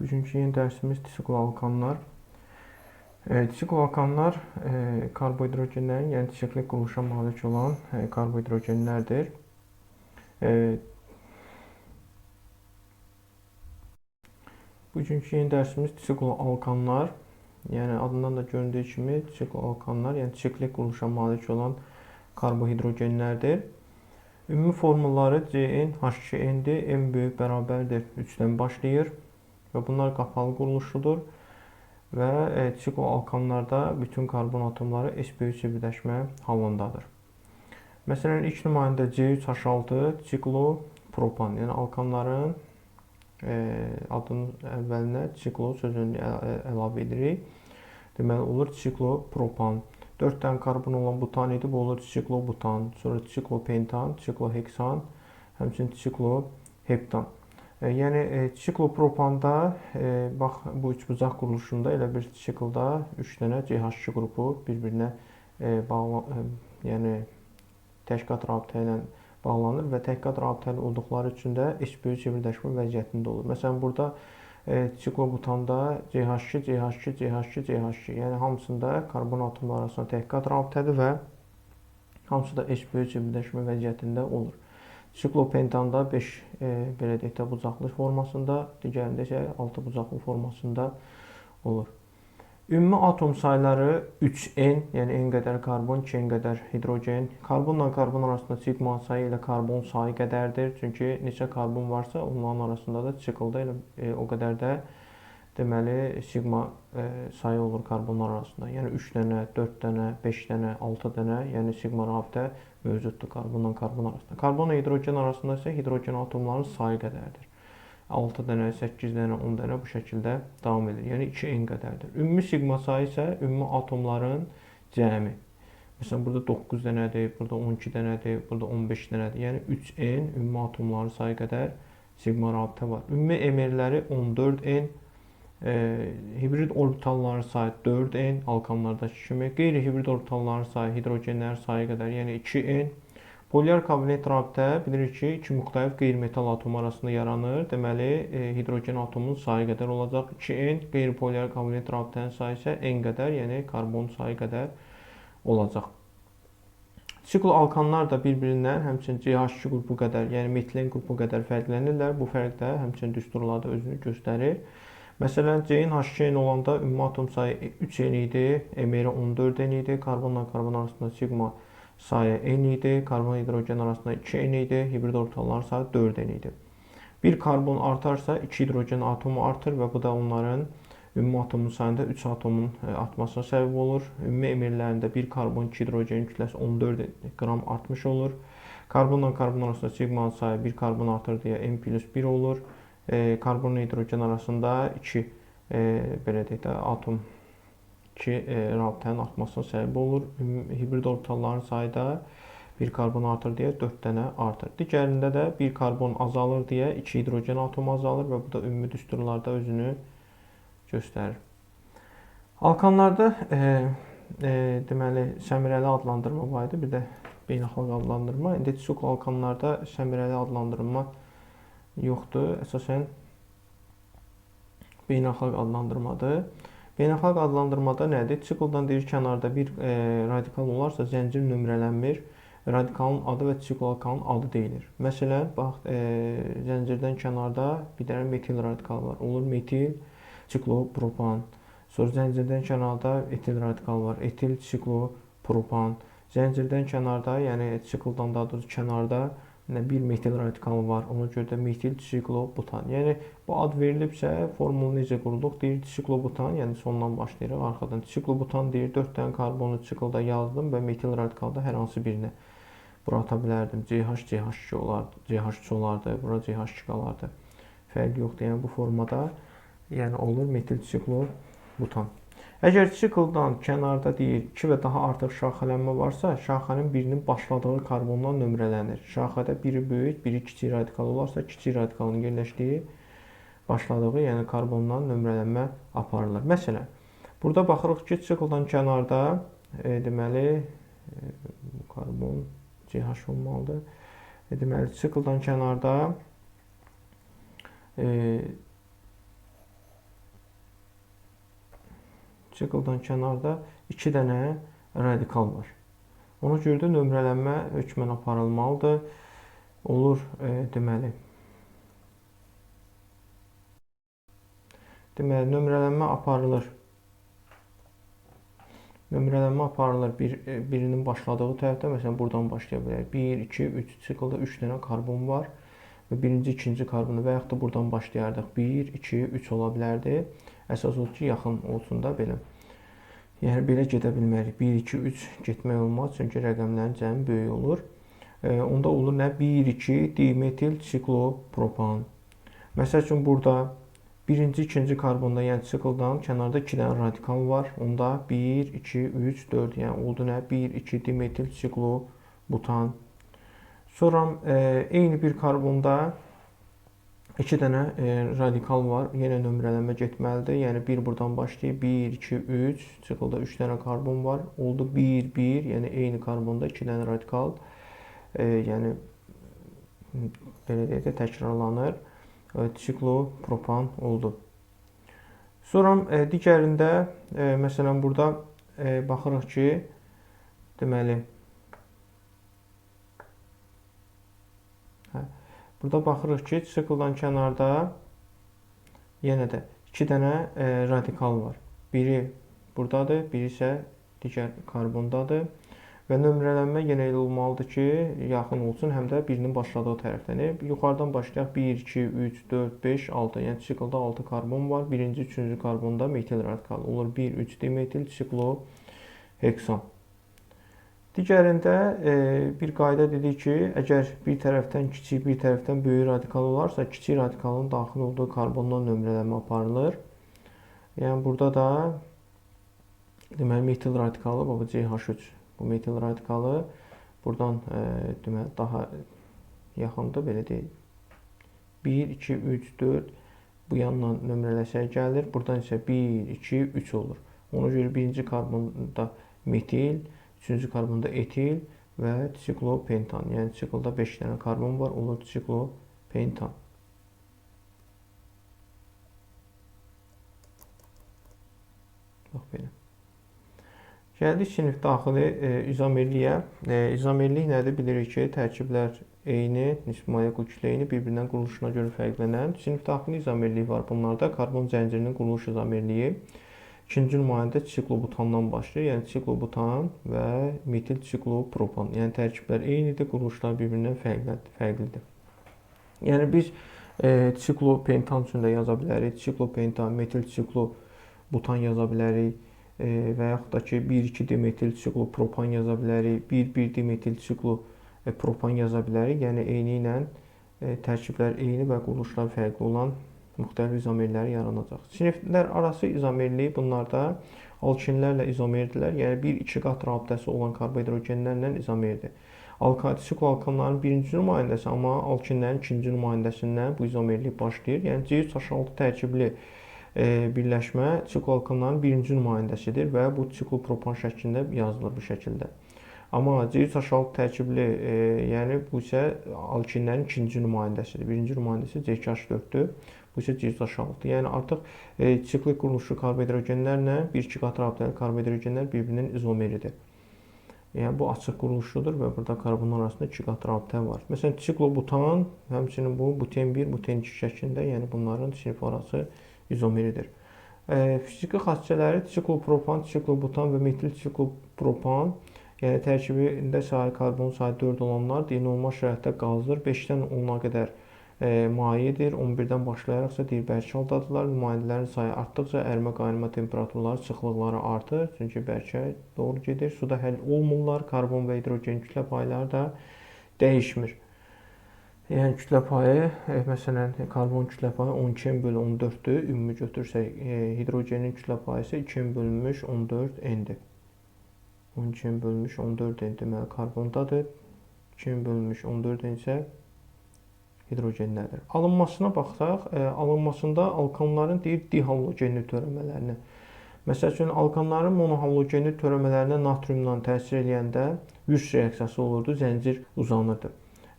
Bugünkü yeni dərsimiz disikloalkanlar. E, disikloalkanlar e, karbohidrogenlərin, yəni disiklik quruluşa malik olan e, karbohidrogenlərdir. E, bugünkü yeni dərsimiz disikloalkanlar. Yəni adından da göründüyü kimi disikloalkanlar, yəni disiklik quruluşa malik olan karbohidrogenlərdir. Ümumi formulları CN H2N-dir. N böyük bərabərdir 3-dən başlayır və bunlar qapalı quruluşludur və e, sikloalkanlarda bütün karbon atomları S-3 birləşmə halındadır. Məsələn, ilk nümayəndə C3H6 siklopropan, yəni alkanların e, adının əvvəlinə siklo sözünü əlavə edirik. Deməli olur siklopropan. 4 dənə karbon olan butan idi, bu olur siklobutan, sonra siklopentan, sikloheksan, həmçinin sikloheptan. E, yəni e, siklopropanda e, bax bu üçbucaq quruluşunda elə bir siklda 3 dənə CH2 qrupu bir-birinə bağlı, yəni təhqiqat rabitə ilə bağlanır və təhqiqat rabitəli olduqları üçün də H-böyük birləşmə vəziyyətində olur. Məsələn, burada siklobutanda CH2, CH2, CH2, CH2, yəni hamısında karbon atomları arasında təhqiqat rabitədir və hamısı da H-böyük birləşmə vəziyyətində olur. Siklopentanda 5 e, belə deyək də bucaqlı formasında, digərində isə 6 bucaqlı formasında olur. Ümumi atom sayları 3n, yəni n qədər karbon, 2n qədər hidrogen. Karbonla karbon arasında sigma sayı ilə karbon sayı qədərdir. Çünki neçə karbon varsa, onların arasında da siklda elə e, o qədər də deməli sigma e, sayı olur karbonlar arasında. Yəni 3 dənə, 4 dənə, 5 dənə, 6 dənə, yəni sigma rabitə mövcuddur karbonla karbon arasında. Karbonla hidrogen arasında isə hidrogen atomlarının sayı qədərdir. 6 dənə, 8 dənə, 10 dənə bu şəkildə davam edir. Yəni 2n qədərdir. Ümumi sigma sayı isə ümumi atomların cəmi. Məsələn, burada 9 dənədir, burada 12 dənədir, burada 15 dənədir. Yəni 3n ümumi atomların sayı qədər sigma rabitə var. Ümumi emerləri 14n e, hibrid orbitalların sayı 4n alkanlardakı kimi, qeyri-hibrid orbitalların sayı hidrogenlərin sayı qədər, yəni 2n. Polyar kovalent rabitə bilirik ki, iki müxtəlif qeyri-metal atomu arasında yaranır. Deməli, e, hidrogen atomunun sayı qədər olacaq 2n, qeyri-polyar kovalent rabitənin sayı isə n qədər, yəni karbon sayı qədər olacaq. Sikl alkanlar da bir-birindən həmçinin CH2 qrupu qədər, yəni metilen qrupu qədər fərqlənirlər. Bu fərq də həmçinin düsturlarda özünü göstərir. Məsələn, C-in H2-in olanda ümumi atom sayı 3N idi, MR 14N idi, karbonla karbon arasında sigma sayı N idi, karbon hidrogen arasında 2N idi, hibrid ortalların sayı 4N idi. Bir karbon artarsa 2 hidrogen atomu artır və bu da onların ümumi atomun sayında 3 atomun e, artmasına səbəb olur. Ümumi emirlərində 1 karbon 2 hidrogenin kütləsi 14 qram artmış olur. Karbonla karbon arasında sigma sayı 1 karbon artır deyə N plus 1 olur e, karbonla hidrogen arasında 2 e, belə deyək də atom 2 e, rabitənin artmasına səbəb olur. Hibrid orbitalların sayı da 1 karbon artır deyə 4 dənə artır. Digərində də 1 karbon azalır deyə 2 hidrogen atomu azalır və bu da ümumi düsturlarda özünü göstərir. Alkanlarda e, e, deməli səmirəli adlandırma var idi, bir də beynəlxalq adlandırma. İndi çox alkanlarda səmirəli adlandırma yoxdur. Əsasən beynəlxalq adlandırmadır. Beynəlxalq adlandırmada nədir? Sikldan deyir kənarda bir e, radikal olarsa zəncir nömrələnmir. Radikalın adı və sikloalkanın adı deyilir. Məsələn, bax, e, zəncirdən kənarda bir dənə metil radikal var. Olur metil siklopropan. Sonra zəncirdən kənarda etil radikal var. Etil siklopropan. Zəncirdən kənarda, yəni sikldan daha doğrusu kənarda bir metil radikalı var. Ona görə də metil siklobutan. Yəni bu ad verilibsə, formulu necə qurulduq? Deyir siklobutan, yəni sondan başlayırıq arxadan. Siklobutan deyir 4 dənə karbonu siklda yazdım və metil radikalda hər hansı birinə bura ata bilərdim. CH CH2 olardı, CH3 olardı, bura CH2 qalardı. Fərqi yoxdur. Yəni bu formada yəni olur metil siklobutan. Əgər sikldan kənarda deyir 2 və daha artıq şaxələnmə varsa, şaxənin birinin başladığı karbondan nömrələnir. Şaxədə biri böyük, biri kiçik radikal olarsa, kiçik radikalın yerləşdiyi başladığı, yəni karbondan nömrələnmə aparılır. Məsələn, burada baxırıq ki, sikldan kənarda e, deməli e, karbon CH olmalıdır. E, deməli, sikldan kənarda e, sikldan kənarda 2 dənə radikal var. Ona görə də nömrələnmə hökmən aparılmalıdır. Olur, e, deməli. Deməli, nömrələnmə aparılır. Nömrələnmə aparılır. Bir, e, birinin başladığı tərəfdə, məsələn, buradan başlaya bilər. 1, 2, 3 siklda 3 dənə karbon var və birinci, ikinci karbonu və yaxud da buradan başlayardıq. 1, 2, 3 ola bilərdi. Əsas odur ki, yaxın olsun da belə. Yəni belə gedə bilmərik. 1 2 3 getmək olmaz, çünki rəqəmlərin cəmi böyük olur. E, onda olur nə? 1 2 dimetil siklopropan. Məsəl üçün burada birinci, ikinci karbonda, yəni sikldan kənarda 2 dənə radikal var. Onda 1 2 3 4, yəni oldu nə? 1 2 dimetil siklobutan. Sonra e, eyni bir karbonda 2 dənə e, radikal var. Yenə nömrələnmə getməlidir. Yəni 1 buradan başlayıb 1 2 3 siklda 3 dənə karbon var. Oldu 1 1, yəni eyni karbonda 2 dənə radikal. E, yəni belə deyək də təkrarlanır. Evet, siklopropan oldu. Sonra e, digərində e, məsələn burada e, baxırıq ki, deməli Burada baxırıq ki, sikldan kənarda yenə də 2 dənə e, radikal var. Biri burdadır, biri isə digər karbondadır. Və nömrələnmə yenə elə olmalıdır ki, yaxın olsun, həm də birinin başladığı tərəfdən. Yuxarıdan başlayaq 1 2 3 4 5 6. Yəni siklda 6 karbon var. Birinci, üçüncü karbonda metil radikal olur. 1 3 dimetil sikloheksan. Digərində e, bir qayda dedik ki, əgər bir tərəfdən kiçik, bir tərəfdən böyük radikal olarsa, kiçik radikalın daxil olduğu karbondan nömrələnmə aparılır. Yəni burada da deməli metil radikalı bu CH3. Bu metil radikalı burdan e, deməli daha yaxında belə deyil. 1 2 3 4 bu yandan nömrələsək gəlir. Burdan isə 1 2 3 olur. Ona görə birinci karbonda metil Üçüncü karbonda etil və siklopentan. Yəni siklda 5 dənə karbon var, olur siklopentan. Bax belə. Gəldik sinif daxili e, izomerliyə. E, izomerlik nədir? Bilirik ki, tərkiblər eyni, nisbi molekul kütlə eyni, bir-birindən quruluşuna görə fərqlənən. Sinif daxili izomerlik var bunlarda. Karbon zəncirinin quruluş izomerliyi. İkinci nümayəndə siklobutandan başlayır. Yəni siklobutan və metil siklopropan. Yəni tərkiblər eynidir, quruluşlar bir-birindən fərqlidir. fərqlidir. Yəni biz e, siklopentan üçün də yaza bilərik. Siklopentan, metil siklobutan yaza bilərik. E, və yaxud da ki 1-2 dimetil siklopropan yaza bilərik. 1-1 dimetil siklopropan yaza bilərik. Yəni eyni ilə e, tərkiblər eyni və quruluşlar fərqli olan müxtəlif izomerləri yaranacaq. Siniflər arası izomerlik bunlarda alkinlərlə izomerdirlər. Yəni 1-2 qat rabitəsi olan karbohidrogenlərlə izomerdir. Alkali sikloalkanların birinci nümayəndəsi, amma alkinlərin ikinci nümayəndəsindən bu izomerlik başlayır. Yəni C3H6 tərkibli e, birləşmə sikloalkanların birinci nümayəndəsidir və bu siklopropan şəklində yazılır bu şəkildə. Amma C3H6 tərkibli, e, yəni bu isə alkinlərin ikinci nümayəndəsidir. Birinci nümayəndəsi C2H4-dür. Bu isə C6. Yəni artıq e, siklik quruluşu karbohidrogenlərlə 1-2 qat rabitəli karbohidrogenlər bir-birinin izomeridir. Yəni bu açıq quruluşudur və burada karbonlar arasında 2 qat rabitə var. Məsələn, siklobutan, həmçinin bu buten 1, buten 2 şəklində, yəni bunların sinif arası izomeridir. E, fiziki xassələri siklopropan, siklobutan və metil siklopropan Yəni tərkibində sayı karbon sayı 4 olanlar normal şəraitdə qazdır. 5-dən 10-a qədər e, mayedir. 11-dən başlayaraqsa deyir bərk haldadılar. Nümayəndələrin sayı artdıqca ərimə qaynama temperaturları, sıxlıqları artır. Çünki bərkə doğru gedir. Suda həll olmurlar. Karbon və hidrogen kütlə payları da dəyişmir. Yəni kütlə payı, e, məsələn, karbon kütlə payı 12 bölü 14-dür. Ümumi götürsək, e, hidrogenin kütlə payı isə 2 bölünmüş 14 n-dir. 12 bölünmüş 14 n deməli karbondadır. 2 bölünmüş 14 n isə hidrogenlərdir. Alınmasına baxsaq, e, alınmasında alkanların deyir dihalogenli törəmələrinə. Məsəl üçün alkanların monohalogenli törəmələrinə natriumla təsir edəndə 100 reaksiyası olurdu, zəncir uzanırdı.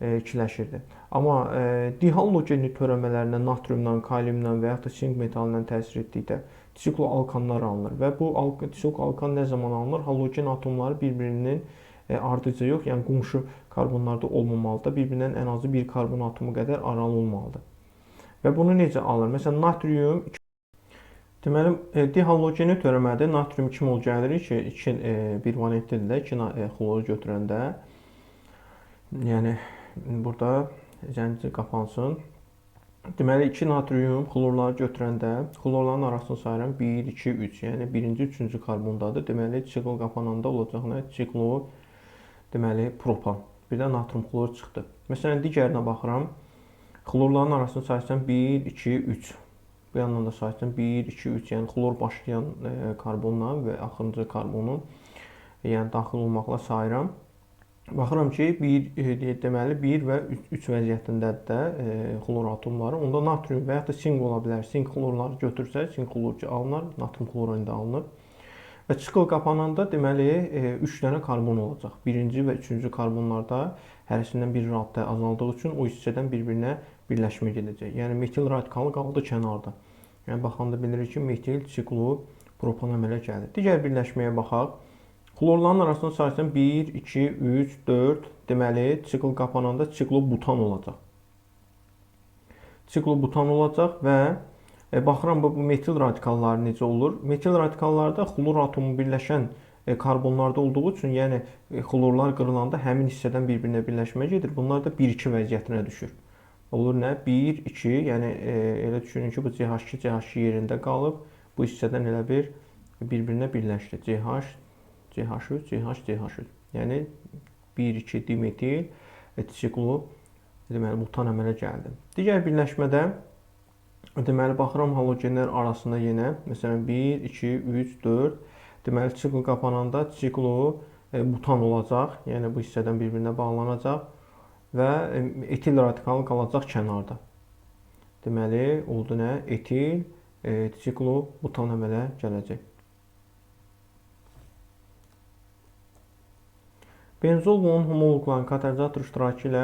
e, ikiləşirdi. Amma e, dihalogenli törəmələrlə natriumdan, kaliumdan və yaxud da sink metalından təsir etdikdə disikloalkanlar alınır və bu disikloalkan nə zaman alınır? Halogen atomları bir-birinin ardıcı yox, yəni qonşu karbonlarda olmamalıdır. Bir-birindən ən azı bir karbon atomu qədər aralı olmalıdır. Və bunu necə alır? Məsələn, natrium Deməli, e, dihalogeni törəmədə natrium 2 mol gəlir ki, 2 e, bir valentlidir də 2 e, xloru götürəndə. Yəni burada zəncir qapansın. Deməli 2 natrium xlorları götürəndə xlorların arasını sayıram 1 2 3. Yəni birinci, üçüncü karbondadır. Deməli sikl qapananda olacaq nə? Siklo deməli propan. Bir də natrium xloru çıxdı. Məsələn digərinə baxıram. Xlorların arasını saysam 1 2 3. Bu yandan da sayıram 1 2 3. Yəni xlor başlayan e, karbonla və axırıncı karbonun yəni daxil olmaqla sayıram. Baxıram ki, 1 e, deməli 1 və 3 vəziyyətindədir də e, xlor atomları. Onda natrium və ya da sink ola bilər. Sink xlorları götürsək, sink xloru alınır, natrium xlorini də alınır. Və çıxıl qapananda deməli 3 e, dənə karbon olacaq. Birinci və üçüncü karbonlarda hərəsindən bir raddə azaldığı üçün o hissədən bir-birinə birləşmə gedəcək. Yəni metil radikalı qaldı kənarda. Yəni baxanda bilirik ki, metil siklo propan əmələ gəlir. Digər birləşməyə baxaq. Xlorların arasını saysan 1, 2, 3, 4 deməli sikl qapananda siklobutan olacaq. Siklobutan olacaq və baxıram bu metil radikalları necə olur? Metil radikallarda xlor atomu birləşən e, karbonlarda olduğu üçün, yəni e, xlorlar qırılanda həmin hissədən bir-birinə birləşmə gedir. Bunlar da 1-2 vəziyyətinə düşür. Olur nə? 1, 2, yəni e, elə düşünün ki, bu CH2, CH2 yerində qalıb, bu hissədən elə bir bir-birinə birləşdi. CH CH3, CH, CH3. Yəni 1-2 dimetil etiklu deməli butan əmələ gəldi. Digər birləşmədə deməli baxıram halogenlər arasında yenə məsələn 1, 2, 3, 4 deməli sikl qapananda siklo e, butan olacaq. Yəni bu hissədən bir-birinə bağlanacaq və e, etil radikalı qalacaq kənarda. Deməli oldu nə? Etil e, siklo butan əmələ gələcək. Benzol və onun homoloqların katalizator iştirakı ilə,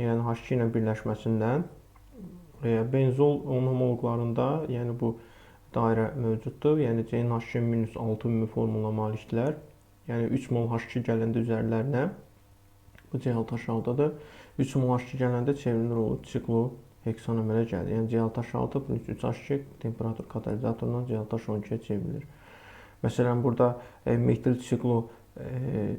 yəni H2 ilə birləşməsindən benzol onun homoloqlarında, yəni bu dairə mövcuddur. Yəni CnH2-6 ümumi formula malikdirlər. Yəni 3 mol H2 gələndə üzərlərinə bu Cl-6-dır. 3 mol H2 gələndə çevrilir olur siklo heksan əmələ gəlir. Yəni Cl-6 plus 3H2 temperatur katalizatorundan Cl-12-yə çevrilir. Məsələn, burada e, metil siklo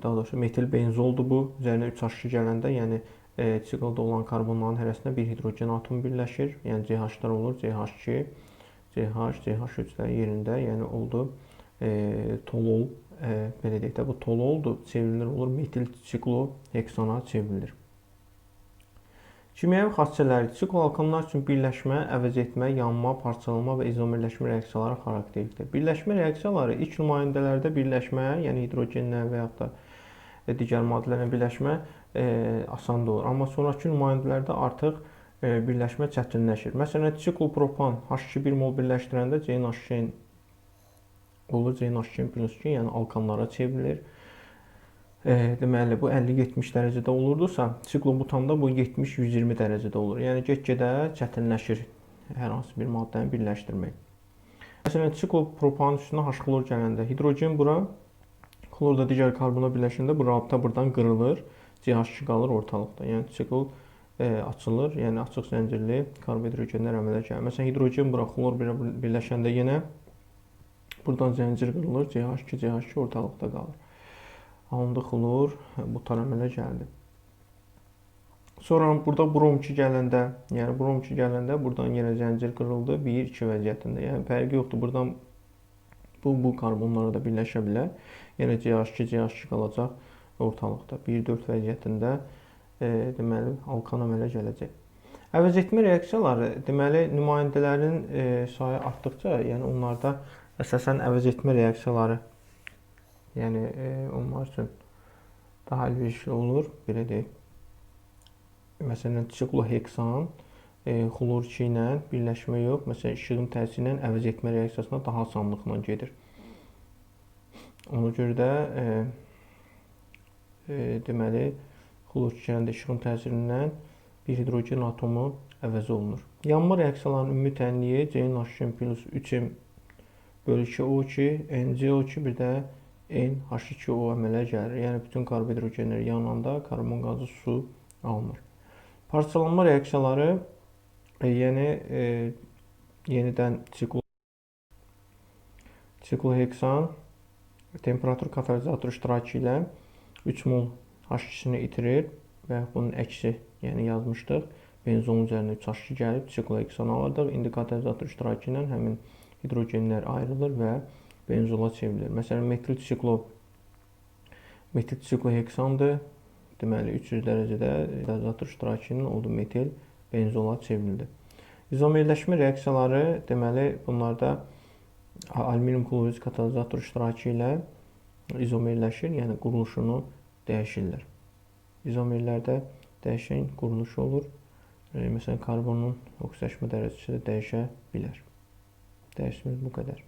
daha doğrusu metil benzoldur bu. Üzərinə 3H2 gələndə, yəni e, siqlda olan karbonların hərəsində bir hidrogen atomu birləşir. Yəni CH-lar olur. CH2, CH, CH3-lər yerində, yəni oldu e, tolol, e, belə deyək də bu tololdur, çevrilir olur metil sikloheksana çevrilir. Kimyəvi xassələri sikloalkanlar üçün birləşmə, əvəz etmə, yanma, parçalanma və izomerləşmə reaksiyaları xarakterlikdir. Birləşmə reaksiyaları ilk nümayəndələrdə birləşmə, yəni hidrogenlə və yaxud da e, digər maddələrlə birləşmə e, asan olur. Amma sonrakı nümayəndələrdə artıq e, birləşmə çətinləşir. Məsələn, siklopropan H2 mol birləşdirəndə CnH2 olur, CnH2 plus 2, yəni alkanlara çevrilir e, deməli bu 50-70 dərəcədə olurdusa, siklobutanda bu 70-120 dərəcədə olur. Yəni get-gedə çətinləşir hər hansı bir maddəni birləşdirmək. Məsələn, siklopropanın üstünə H xlor gələndə hidrogen bura xlor da digər karbona birləşəndə bu rabitə burdan qırılır. CH2 qalır ortalıqda. Yəni sikl e, açılır, yəni açıq zəncirli karbohidrogenlər əmələ gəlir. Məsələn, hidrogen bura xlor birləşəndə yenə burdan zəncir qırılır, CH2, CH2 ortalıqda qalır alındı xlor bu tərəmələ gəldi. Sonra burada brom 2 gələndə, yəni brom 2 gələndə burdan yenə zəncir qırıldı 1-2 vəziyyətində. Yəni fərqi yoxdur. Burdan bu bu karbonlara da birləşə bilər. Yenə CH2 CH2 qalacaq ortalıqda 1-4 vəziyyətində e, deməli alkan əmələ gələcək. Əvəz etmə reaksiyaları deməli nümayəndələrin e, sayı artdıqca, yəni onlarda əsasən əvəz etmə reaksiyaları Yəni e, onlar üçün daha əlverişli olur, belə deyək. Məsələn, sikloheksan e, xlor 2 ilə birləşmə yox, məsələn, işığın təsiri ilə əvəz etmə reaksiyasına daha asanlıqla gedir. Ona görə də e, deməli Xlor oksigenində işığın təsirindən bir hidrogen atomu əvəz olunur. Yanma reaksiyalarının ümumi tənliyi CnH2 plus 3m bölü 2O2, NCO2 bir də NH2O əmələ gəlir. Yəni bütün karbohidrogenlər yananda karbon qazı su alınır. Parçalanma reaksiyaları e, yəni e, yenidən siklo sikloheksan temperatur katalizatoru iştirakı ilə 3 mol H2-sini itirir və bunun əksi, yəni yazmışdıq. Benzolun üzərinə 3 H2 gəlib sikloheksan alırdıq. İndi katalizator iştirakı ilə həmin hidrogenlər ayrılır və benzola çevrilir. Məsələn, metil siklo metil sikloheksandır. Deməli 300 dərəcədə katalizator iştirakı ilə oldu metil benzola çevrilir. İzomerləşmə reaksiyaları deməli bunlarda alüminium kloriz katalizator iştirakı ilə izomerləşir, yəni quruluşunu dəyişirlər. İzomerlərdə dəyişən quruluşu olur. E, məsələn, karbonun oksidaşma dərəcəsi də dəyişə bilər. Dərsimiz bu qədər.